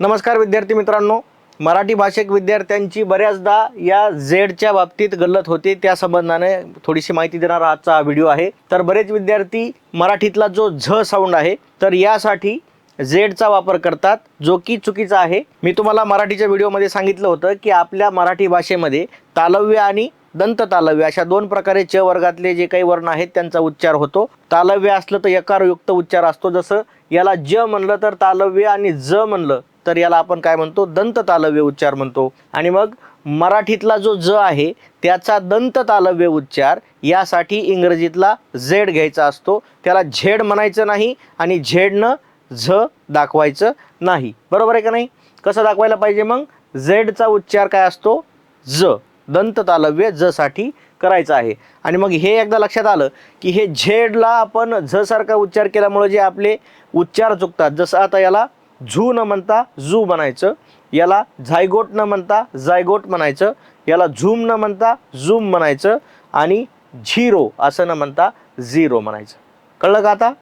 नमस्कार विद्यार्थी मित्रांनो. मराठी भाषिक विद्यार्थ्यांची बऱ्याचदा या झेडच्या बाबतीत गल्लत होते. त्या संबंधाने थोडीशी माहिती देणारा आजचा हा व्हिडिओ आहे. तर बरेच विद्यार्थी मराठीतला जो झ साऊंड आहे तर यासाठी झेडचा वापर करतात जो की चुकीचा आहे. मी तुम्हाला मराठीच्या व्हिडिओमध्ये सांगितलं होतं की आपल्या मराठी भाषेमध्ये तालव्य आणि दंत तालव्य अशा दोन प्रकारे च वर्गातले जे काही वर्ण आहेत त्यांचा उच्चार होतो. तालव्य असलं तर यकारयुक्त उच्चार असतो. जसं याला ज म्हणलं तर तालव्य आणि ज म्हणलं तर याला आपण काय म्हणतो? दंत तालव्य उच्चार म्हणतो. आणि मग मराठीतला जो ज आहे त्याचा दंत तालव्य उच्चार यासाठी इंग्रजीतला झेड घ्यायचा असतो. त्याला झेड म्हणायचं नाही आणि झेडनं झ दाखवायचं नाही. बरोबर आहे का नाही? कसं दाखवायला पाहिजे मग? झेडचा उच्चार काय असतो? ज. दंत तालव्य ज करायचं आहे. आणि मग हे एकदा लक्षात आलं की हे झेडला आपण झ सारखा उच्चार केल्यामुळे जे आपले उच्चार चुकतात जसं आता याला झू न म्हणता झू म्हणायचं याला झायगोट न म्हणता जायगोट म्हणायचं याला झूम न म्हणता झूम म्हणायचं आणि झिरो असं न म्हणता झिरो म्हणायचं. कळलं का आता?